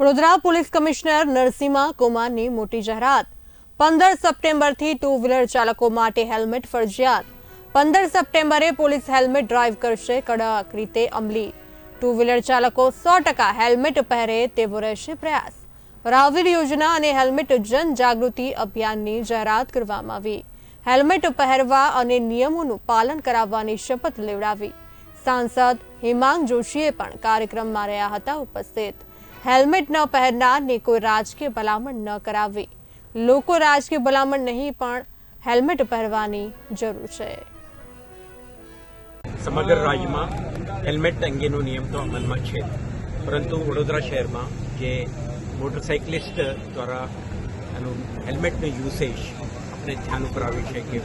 Vadodara police commissioner Narasimha કુમારની મોટી જાહેરાત. પંદર સપ્ટેમ્બરથી ટુ વ્હીલર ચાલકો માટે હેલ્મેટ ફરજિયાત. પંદર સપ્ટેમ્બરે પોલીસ હેલ્મેટ ડ્રાઈવ કરશે કડક રીતે અમલી. ટુ વ્હીલર ચાલકો સો ટકા હેલ્મેટ પહેરે તેવો રહેશે પ્રયાસ. રાહવીર યોજના અને હેલ્મેટ જન જાગૃતિ અભિયાનની જાહેરાત કરવામાં આવી. હેલ્મેટ પહેરવા અને નિયમોનું પાલન કરાવવાની શપથ લેવડાવી. સાંસદ હિમાંગ જોશીએ પણ કાર્યક્રમમાં રહ્યા હતા ઉપસ્થિત. હેલ્મેટ ન પહેરનારને કોઈ રાજકીય ભલામણ ન કરાવવી. લોકો રાજકીય ભલામણ નહીં, પણ હેલ્મેટ પહેરવાની જરૂર છે. સમગ્ર રાજ્યમાં હેલ્મેટ અંગેનો નિયમ તો અમલમાં છે. પરંતુ વડોદરા શહેરમાં જે મોટરસાઇકલિસ્ટ દ્વારા એનું હેલ્મેટનું યુસેજ આપણે ધ્યાન ઉપર આવ્યું છે કે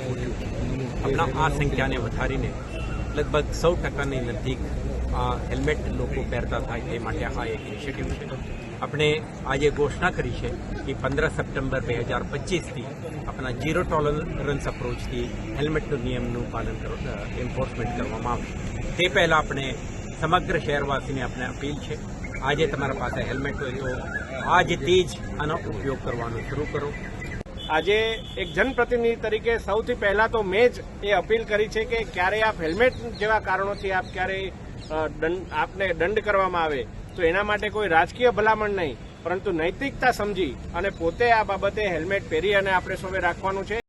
હમણાં આ સંખ્યાને વધારીને લગભગ સૌ ટકાની નજીક હેલ્મેટ લોકો પહેરતા થાય તે માટે આ એક ઇનિશિયેટિવ છે. આપણે આજે ઘોષણા કરી છે કે પંદર સપ્ટેમ્બર બે હજાર પચીસથી આપણા ઝીરો ટોલરન્સ અપ્રોચથી હેલ્મેટનું નિયમનું પાલન એન્ફોર્સમેન્ટ કરવામાં આવશે. તે પહેલાં આપણે સમગ્ર શહેરવાસીને આપણે અપીલ છે આજે તમારા પાસે હેલ્મેટ હોય તો આજથી જ આનો ઉપયોગ કરવાનો શરૂ કરો. આજે એક જનપ્રતિનિધિ તરીકે સૌથી પહેલા તો મેં જ એ અપીલ કરી છે કે ક્યારેય આપ હેલ્મેટ જેવા કારણોથી આપ ક્યારે અ, દંડ- આપને દંડ કરવામાં આવે, તો એના માટે કોઈ રાજકીય ભલામણ નહીં. પરંતુ નૈતિકતા સમજી અને પોતે આ બાબતે હેલ્મેટ પહેરી અને આપણે સૌએ રાખવાનું છે.